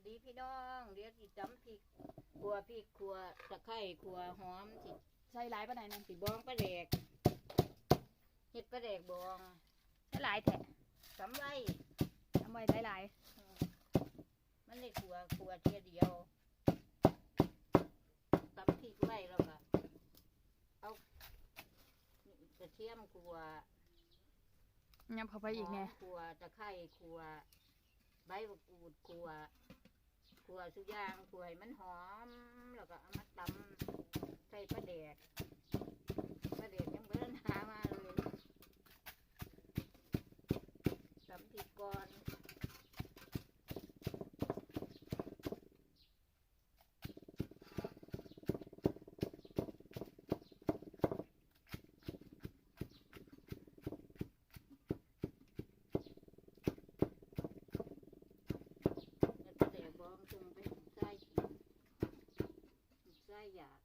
วัสดีพี่น้องเดี๋ยวสิจำพริกขัวพริกขัวตะไคร้ขัวหอมสิใส่หลายปานใดนั่นสิบองปลาแดกเฮ็ดปลาแดกบองใส่หลายแท้สำไรทำไมใส่หลายมันได้ขัวขัวเทียเดียวตำพริกไว้แล้วก็เอากระเทียมขัวยำเข้าไปอีกแน่หมขัวตะไคร้ขัวใบมะกรูดขัว ขัวสุกอยางขัวให้มันหอม แล้วก็เอามาตำใส่ปลาแดกปลาแดกยังเบิ่นหามาเลยตำพริกก่อน แล้วก็แต่บอมจงไปใส่กินใส่อยาก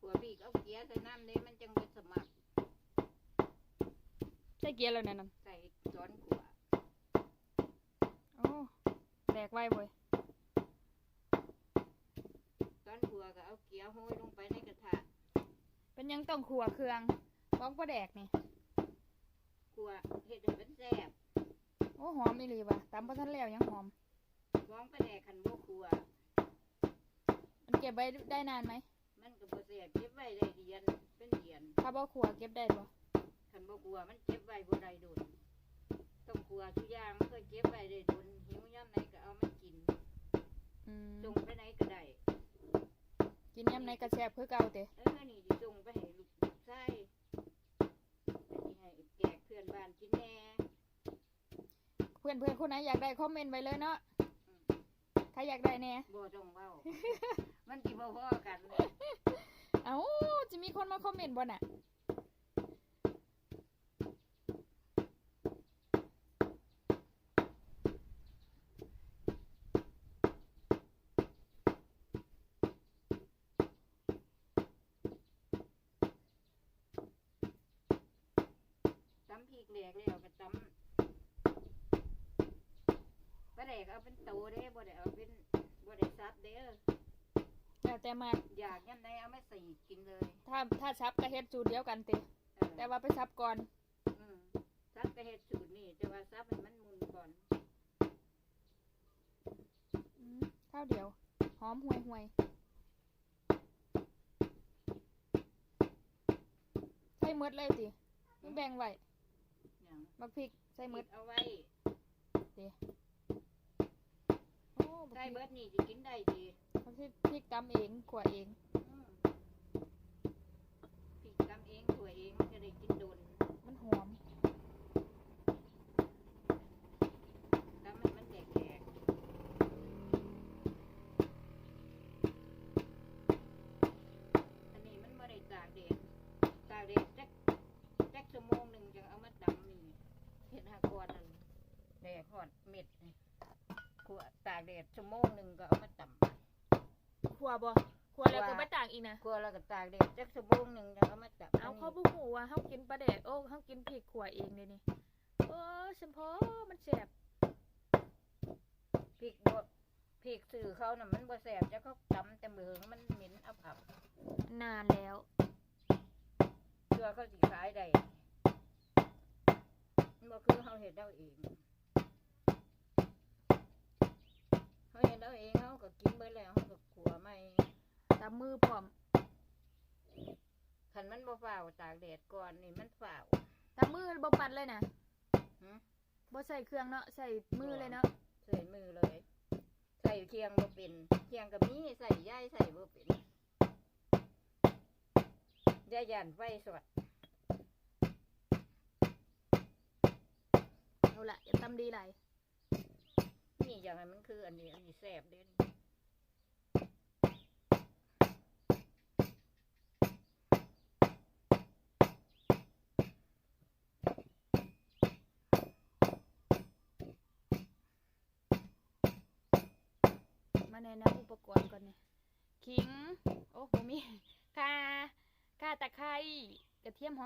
หัวพี่เอาเกียร์ใส่น้ำเนี่ยมันจังไปสมัครใส่เกียร์แล้วนั่นนั่นใส่ซ้อนขัวโอ้แตกไว้บ่ยซ้อนขัวก็เอาเกียร์ห้อยลงไปในกระทะเป็นยังต้องขัวเครื่องบ้องปลาแดกนี่ขัวเห็ดให้มันแซ่บโอ้หอมอีหลีว่ะตำบ่ทันแล้วยังหอมฟ้องไปแดกขันโบขัวมันเก็บไว้ได้นานไหม มันก็บ่แซ่บเก็บไว้ได้เดือนเป็นเดือนถ้าบ่ขัวเก็บได้บ่ขันบ่ขัวมันเก็บไว้บ่ได้โดนต้องขัวทุกอย่างมันก็เก็บไว้ได้โดนหิวยามไหนก็เอามากินอืมส่งไปไหนก็ได้กินยำในกระแซบคือเก่าเตะเออนี่สิส่งไปให้ลูกลูกชายอันนี้ให้แจกเพื่อนบ้านกินแหน่เพื่อนเพื่อนๆคนไหนอยากได้คอมเมนต์ไว้เลยเนาะใครอยากได้แน่บ่ต้องเว้า มันสิบ่พอกันเลย เอ้าจะมีคนมาคอมเมนต์บ่น่ะตำพริกแหลกแล้วก็ตำปลาแดกเอาเป็นโตได้เอาเป็นบ่ได้ซับเด้อ แล้วแต่มากอยากยามใดเอามาใส่กินเลยถ้าถ้าซับก็เฮ็ดสูตรเดียวกันเตะเออแต่ว่าไปซับก่อน อืมซับก็เฮ็ดสูตรนี่แต่ว่าซับให้มันมุนก่อนอืมข้าวเดียว หอมห่วยห่วยใส่หมดเลยติมึงแบ่งไว้อย่างบักพริกใส่หมปิดดเอาไว้โอ้บักใส่พริกเบิดนี่สิกินได้ดี บักพริกพริกตำเองขวเองอืมพริกตำเองถั่วเองมันจะได้กินโดนมันหอมตำให้มันแดกๆอันนี้มันบ่ได้ตากแดดตากแดดจักจักชั่วโมงหนึงจังเอามาตำนี่เฮ็ดหากรนั่นแดดฮอดเม็ดนี่ขัวตากแดดชั่วโมงหนึงก็เอามาตำ ขัวบ่ขัวแล้วก็ขัวไปต่างอีกนะกลัวเราก็ตากแดดจักชั่วโมงหนึ่งแล้วก็มาจับเอาเขาบ่ฮู้ว่าเฮากินปลาแดกโอ้เฮากินพริกขัวเองเด้นี่โอ้สมพอมันแซ่บพริกบดพริกสื่อเขาน่ะมันบ่แสบจะเขาตำแต่เมืองมันเหม็นอับอับนานแล้วเชื่อเขาสิขายได้มันบ่คือเขาเห็ดเอาเองเขาเห็ดเอาเองเขาก็กินไปแล้วเขาก็ ขัวไม่ตามมือพร้อมคันมันบ่ฝ่าวตากแดดก่อนนี่มันฝ่าวตามมือบ่ปัดเลยนะหือบ่ใส่เครื่องเนาะใส่มือเลยเนาะใส่มือเลย ใส่เคียงบ่เป็นเคียงกับมีใส่ย่ายใส่บ่เป็นย่ายันไฟสดเอาละอย่าตำดีหลายนี่อย่างไรมันคืออันนี้อันนี้แสบเด่น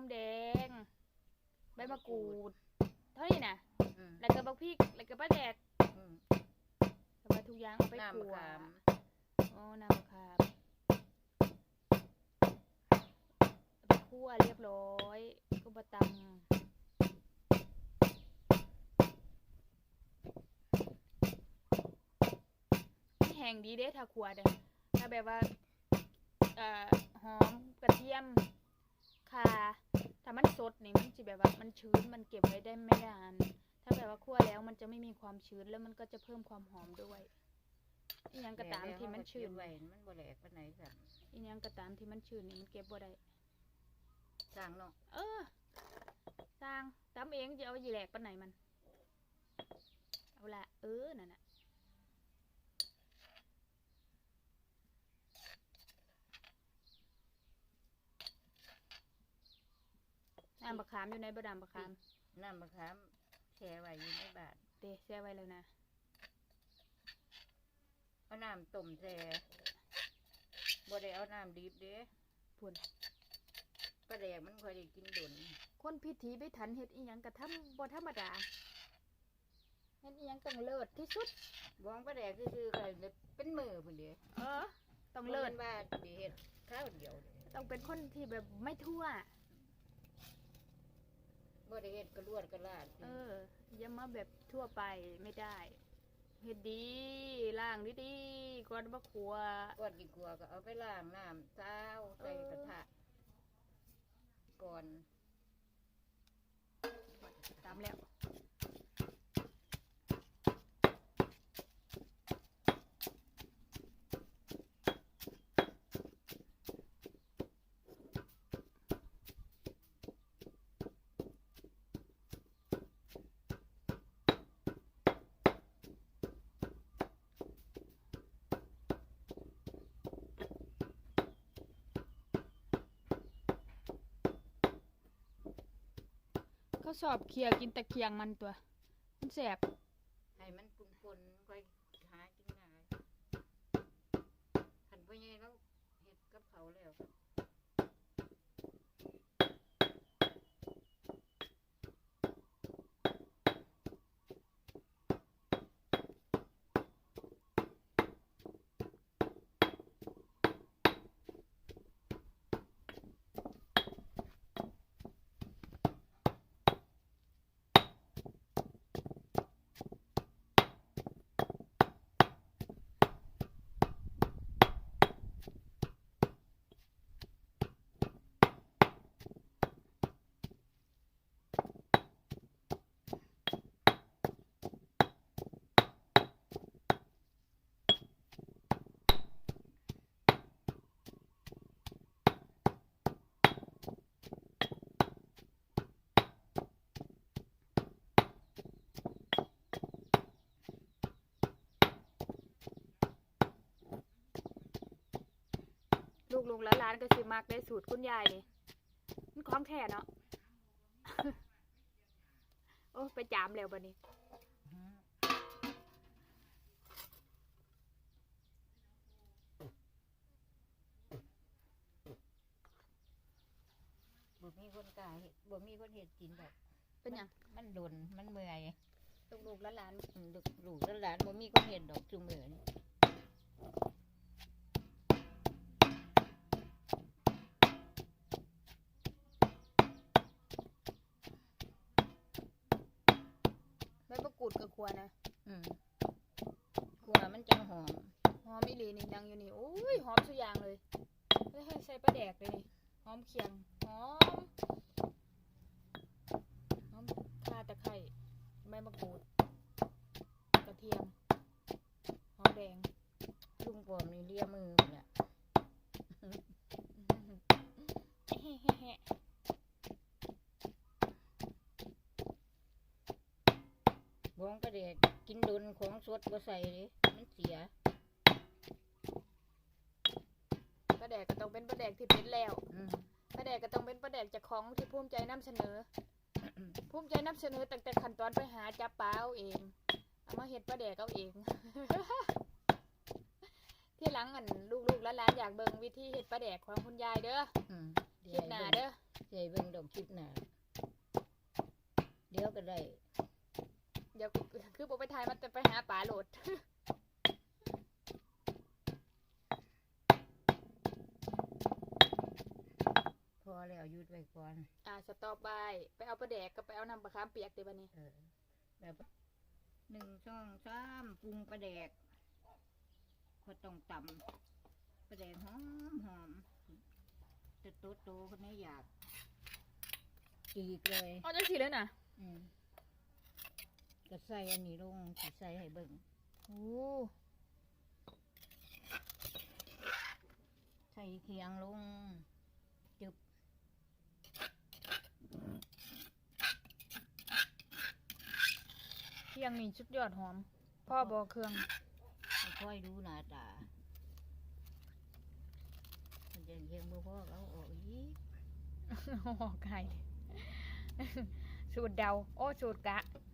อมแดง ใบมะกรูด เท่านี้นะอืมแล้วก็บักพริก แล้วก็ปลาแดกอืมแล้วก็ทุกอย่างเอาไปน้ำขัมะวขามโอ้น้ำมะขามเอาไปคั่วเรียบร้อยก็บะตำแห้งดีเด้ถ้าขัวเด้อถ้าแบบว่าเอ่อหอมกระเทียมข่า ถ้ามันสดนี่มันจะแบบว่ามันชื้นมันเก็บไว้ได้ไม่นาน ถ้าแบบว่าคั่วแล้วมันจะไม่มีความชื้นแล้วมันก็จะเพิ่มความหอมด้วยอีหยังก็ตามที่มันชื้นไว้มันบ่แหลกปานไหนสั่นอีหยังก็ตามที่มันชื้นนี่มันเก็บบ่ได้สร้างเนาะเออสร้างตำเองจะเอายีแหลกปานไหนมัน เอาละเออนั่นน่ะ น้ำบะขามอยู่ในบะดามบะขามน้ำมะขามแช่ไว้อยู่ในบาทเตะแช่ไว้แล้วนะเอาน้ำต้มแช่บ่ได้เอาน้ำดิบเด้พุ่นปลาแดกมันค่อยได้กินดุนคนพิธีไปทันเฮ็ดอีหยังกระทำบ่ธรรมดาเฮ็ดอีหยังต้องเลิศที่สุดบ้องปลาแดกซื่อๆก็เป็นมือพุ่นเด้เออ ต้องเลิศบ่แม่นว่าสิเฮ็ดข้าวเดียวเด้ต้องเป็นคนที่แบบไม่ทั่ว บ่ได้เฮ็ดกระลวดกระลาดเอออย่ามาแบบทั่วไปไม่ได้เฮ็ดดีล้างดีๆก่อนมาขัวก่อนดีกว่าก็เอาไปล้างน้ำเช้าใส่กระทะก่อนตามแล้ว ชอบเคียกินตะเคียงมันตัว มันแสบให้มันปนๆค่อยหากินง่ายคันพ่อใหญ่เราเฮ็ดกับเขาวแล้วก็ ลูกลูกหลานๆก็สิมักได้สูตรคุณยายนี่มันของแท้เนาะโอ้ไปจามแล้วบัดนี้บ่มีคนกล้าเฮ็ดบ่มีคนเฮ็ดกินดอกเป็นหยังมันโดนมันเมื่อยลูกลูกหลานอืมลูกลูกหลานๆบ่มีคนเฮ็ดดอกซุมื้อนี้ ๆใบมะ กรูดกับขัวนะอืมครัวมันจังหอมหอมอีหลีนี่นางอยู่นี่โอ้ยหอมสุดอย่างเลยแล้วให้ใส่ปลาแดกเลยนี่หอมเคียงหอมหอมข่าตะไคร้ใบมะกรูดกระเทียมหอมแดงลุงปอมนี่เลียมือพุ่นน่ะ บ้อง ปลาแดกกินโดนของสดบ่ใส่เด้มันเสียปลาแดกก็ต้องเป็นปลาแดกที่เป็นแล้วอืมปลาแดกก็ต้องเป็นปลาแดกจากของที่ภูมิใจนำเสนอ ภูมิใจนำเสนอตั้งแต่ขั้นตอนไปหาจับปลาเอาเองเอามาเฮ็ดปลาแดกเอาเองลังอันลูกๆและหลานๆอยากเบิ่งวิธีเฮ็ดปลาแดกของคุณยายเด้ออืมคลิปหน้าเด้อเดี๋ยวให้เบิ่งดอกคลิปหน้าเดี๋ยวก็ได้เดี๋ยว คือบ่ไปถ่ายมันจะไปหาปลาโหลดพอแล้วหยุดไว้ก่อนอ่าสต็อปไว้ไปเอาปลาแดกก็ไปเอาน้ำปลาคามเปียกเดี๋ยวบัดนี้เออแบบหนึ่งช่องสามปรุงปลาแดกก็ต้องตำปลาแดกหอมหอมจะโตโตๆคนนี้อยากจีกเลยเอาจังสิเลยน่ะอืม ก็ใส่อันนี้ลงสิใส่ให้เบิ่งโอ้ใส่เคียงลงจึบเคียงนี่สุดยอดหอม พ่อบ่เครื่องค่อยดูหน้าตามันจะเคียงบ่พอก็เอาออกอีกโอ้ไก่สูตรเดา โอ้สูตรกะมัน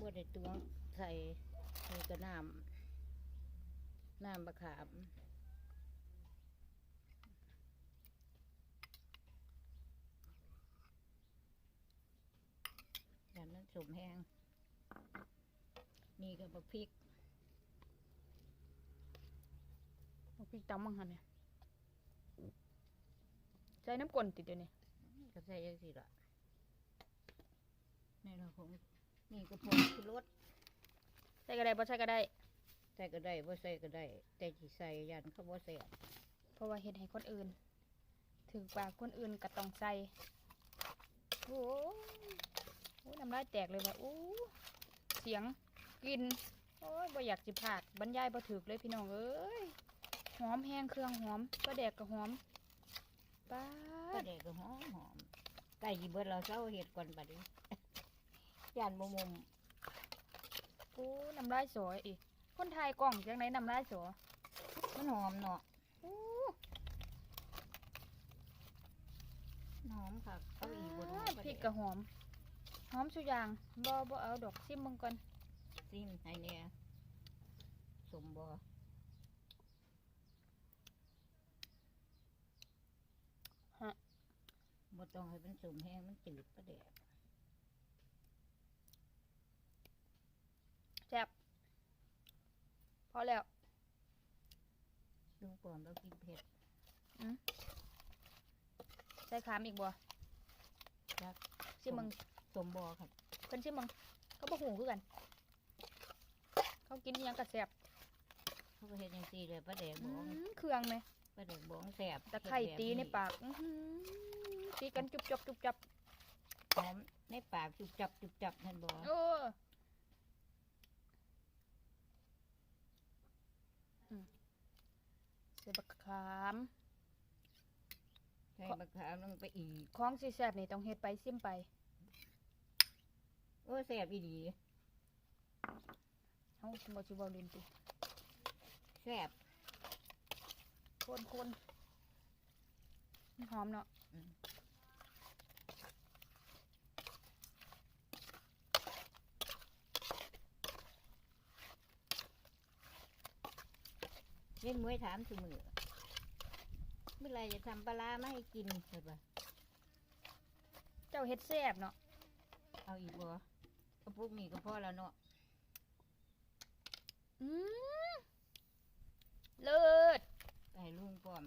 บ่ได้ตวงใส่ใส่กระน้ำน้ำบะขามอย่างนั้นสมแห้ง นี่ก็บักพริกเอาพริกตำมังหันเนี่ยใส่น้ำกลนติดเดี๋ยวนี้ก็ใส่ยังสิละนี่เราคง นี่ก็พอคือรสใส่ก็ได้บ่ใส่ก็ได้ ใส่ก็ได้บ่ใส่ก็ได้ แต่ที่ใส่ยันเขาบ่ใส่เพราะว่าเฮ็ดให้คนอื่น ถึงปากคนอื่นก็ต้องใส่โอ้ยโอ้ยน้ำลายแตกเลยว่ะโอ้เสียงกลินโอ้ยบ่อยากสิพากบรรยายบ่ถึกเลยพี่น้องเอ้ยหอมแห้งเครื่องหอมก็แดกก็หอมป้าก็ดได้ก็หอมหอมไก่ยีเบิดเราเศร้าเห็ดก่อนบัดนี้ ยันบ่มุมโอ้น้ำลายสอยอีกคนไทยกล่องจังไหนน้ำลายสอมันหอมเนาะโอ้มันหอมค่ะเอาอีกบนหอป้ามดก็พริกได้ก็หอม หอมสุดอย่างบ่บ่เอาดอกซิมมึงก่อนซิมให้เนี่ยสมบ่ฮะบ่ต้องให้เป็นสมแห้งมันจืดประเดกแซ่บพ อแล้ว ลุงปอมเรากินเผ็ดใส่ขามอีกบ่จักซิมึงสมบ่ครับเพิ่นซิมึงเขาบ่หูคือกัน เขากินอิหยังก็แซ่บเขาก็เฮ็ดจังซี่เลยประเดกอืบ้องมเครื่องไหมประเดกบ้องแซ่บตะไคร่เฮ็ดแบบตีในปากอื้อหือตีกันจุบจับจุบจับหอมในปากจุบจับจุบจับนั่นบ่โอ้อื ใส่บักขามใส่มะขามลงไปอีกของสิแซ่บนี่ต้องเฮ็ดไปซิมไป โอ้แซ่บอีดีเฮาบ่สิเว้าเล่นติแซ่บคนคนมันหอมเนาะ เล่นมวยถามทุกมือเมื่อไหรจะทำปลาร้ามาให้กินเห็นปะเจ้าเฮ็ดแซ่บเนาะเอาอีกบ่กระปุกนี่ก็พอแล้วเนาะอืมเลิศไปให้ลุงป้อม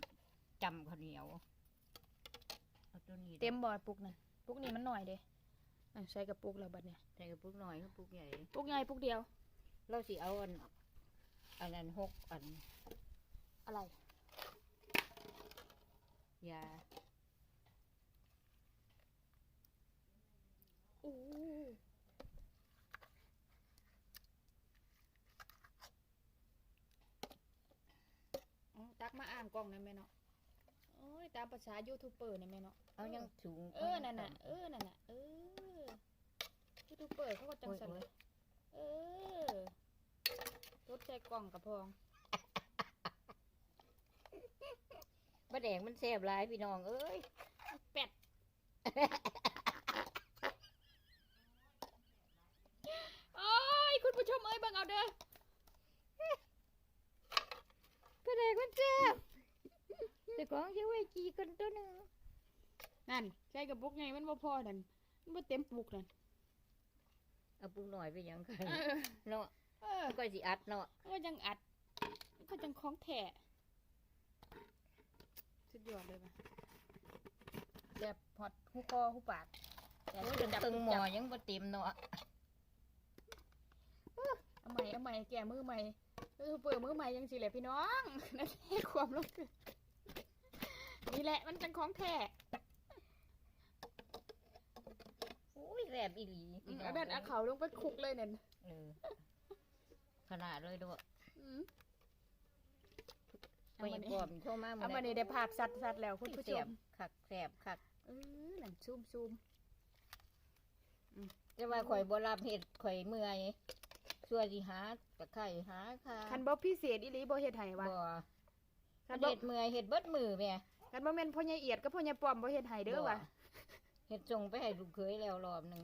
จำข้าวเหนียวเอาตัวนี้เต็มบ่อปุกนั่นปุกนี่มันหน่อยเด้อะใส่กระปุกแล้วบัดเนี่ยใส่กระปุกหน่อยกระปุกใหญ่ ปุกใหญ่ปุกเดียว เราสิเอาอัน อันนั้นหกอันอะไร ยาอู้อ๋อตักมาอ่างกล้องนั่นแม่เนาะโอ้ยตามภาษายูทูบเบอร์นี่แม่เนาะเอายังสูงเออนั่นน่ะเออนั่นน่ะเออยูทูบเบอร์เขาก็จังสันเลยเออ รถใจกล่องกับพองปลาแดงมันแซ่บหลายพี่น้อง เอ้ยเป็ดโอ้ยคุณผู้ชมเอ้ยเบังเอาเด้อปลาแต่ของเชื่อไว้จีกันตัวหนึ่งนั่นใส่กระปุกไงมันบ่พอนั่นมันบ่เต็มปุกนั่นเอาปุกหน่อยไปยังไงเออเนาะ เออก็สิอัดเนาะมันก็ยังอัดมันก็ยังของแท้สุดยอดเลยว่ะแบบฮอดหูคอหูปากแต่โอ้ยจับตึงหมอจับยังบ่เต็มเนาะเอาใหม่เอาใหม่แก้มือใหม่เออเปิดมือใหม่ยังสิแหละพี่น้องนั่นแหละความรู้สึกนี่แหละมันเป็นของแท้โอ้ยแสบอีหลีอืมเอาแบบเอาเขาลงไปคลุกเลยเนี่ยเออ ขนาดเลยด้วยอืมไม่ปลอมเข้ามาเอามาในได้ภาพสัดสัดแล้วคุณผู้แสชบมคักแสบคักเออหนังซูมซูมแต่ว่าข่อยบ่รับเฮ็ดข่อยเมื่อยส่วนสิหาตะไคร้หาค่ะคันบ่พิเศษอีหลีบ่เฮ็ดให้ว่ะบ่คัคันนบ่เฮ็ดเมื่อยเฮ็ดเบิดมือแม่คันบ่แม่นพ่อใหญ่เอียดกับพ่อใหญ่ป้อมบ่เฮ็ดให้เด้อว่ะเฮ็ดส่งไปให้ลูกเคยแล้วรอบหนึง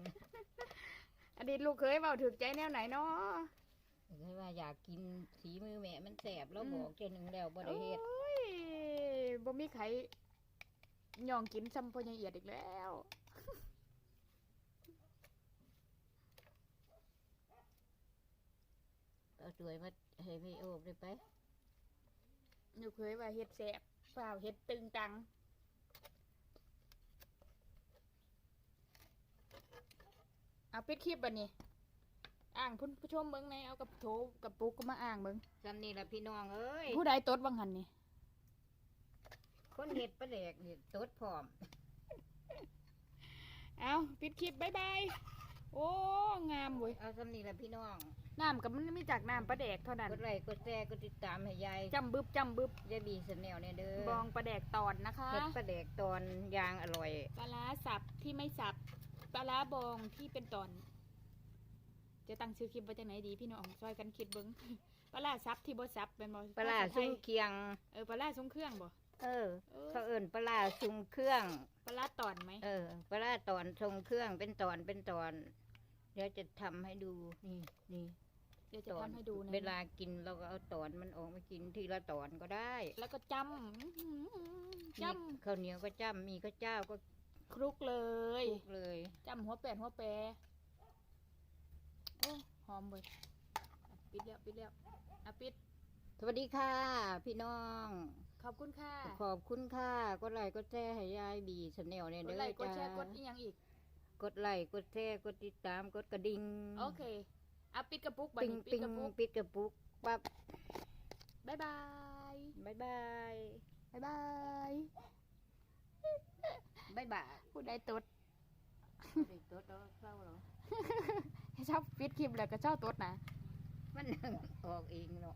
อดีตลูกเคยเว้าถูกใจแนวไหนเนาะ เคยว่าอยากกินสีมือแม่มันแสบแล้วอืมบอกเทื่อหนึงแล้วบ่ได้เฮ็ดโอ้ยบ่มีใครย่องกินซ้ำพ่อใหญ่เอียดอีกแล้วเอาสวยมาให้แม่โอบได้ไปลูกเคยว่าเฮ็ดแซ่บเปล่าเฮ็ดตึงตังเอาปิดคลิปบัดนี้ อ่างคุณผู้ชมเบิ่งในเอากับโถกับปุกก็มาอ่างเบิ่งซำนี้ล่ะพี่น้องเอ้ยผู้ใดตดบังหันนี่คนเฮ็ดปลาแดกนี่ตดพร้อม เอาปิดคลิปบายบายโอ้งามเว้ยเอาซำนี้ล่ะพี่น้องน้ำกับมันไม่จากน้ำปลาแดกเท่านั้นกดไลค์กดแชร์กดติดตามให้ยายจำบึบจำบึบยายบีสแนลเนี่ยเด้อบองปลาแดกตอนนะคะเฮ็ดปลาแดกตอนยางอร่อยปลาร้าสับที่ไม่สับปลาร้าบองที่เป็นตอน จะตั้งชื่อคลิปไว้จากไหนดีพี่น้องช่วยกันคิดเบิ้งปลาร้าสับที่บ่สับเป็นบ่ปลาร้าภษไทซุ้ยมเคียง เออปลาร้าซุ้งเครื่องบ่เออเออเขาเอิ่นปลาร้าซุ้มเครื่องปลาร้าตอนไหมเออปลาร้าตอนทรงเครื่องเป็นตอนเป็นตอน เดี๋ยวจะทำให้ดูนี่นี่เดี๋ยวจะตอนทำให้ดูนะเวลากินเราก็เอาตอนมันออกมากินทีละตอนก็ได้ แล้วก็จำอื้อหือจมีข้าวเหนียวก็จ้ำมีข้าวเจ้าก็ำคลุกเลยคลุกเลยจำหัวแปดหัวแปรโอ้หอ มเว้ยอะปิดแล้วปิดแล้วอะปิด สวัสดีค่ะ พี่น้อง ขอบคุณค่ะขอบคุณค่ะกดไลค์กดแชร์ให้ยายบีสแนลเนี่ยกดเด้อไลค์กดแชร์จ้ากดอีกอย่างอีก กดไลค์กดแชร์กดติดตามกดกระดิ่งโอเคอะปิดกระปุกบัดปิ้งนี้ปิดปิ้งกระปุกปิดกระปุกปั๊บบ๊ายบายบายบายบ๊ายบายบายบายผู้ใดตด เด็กตัวโตเข้าเหรอ ชอบปิดคลิปแล้วก็เจ้าตดนะ มันออกเองเนาะ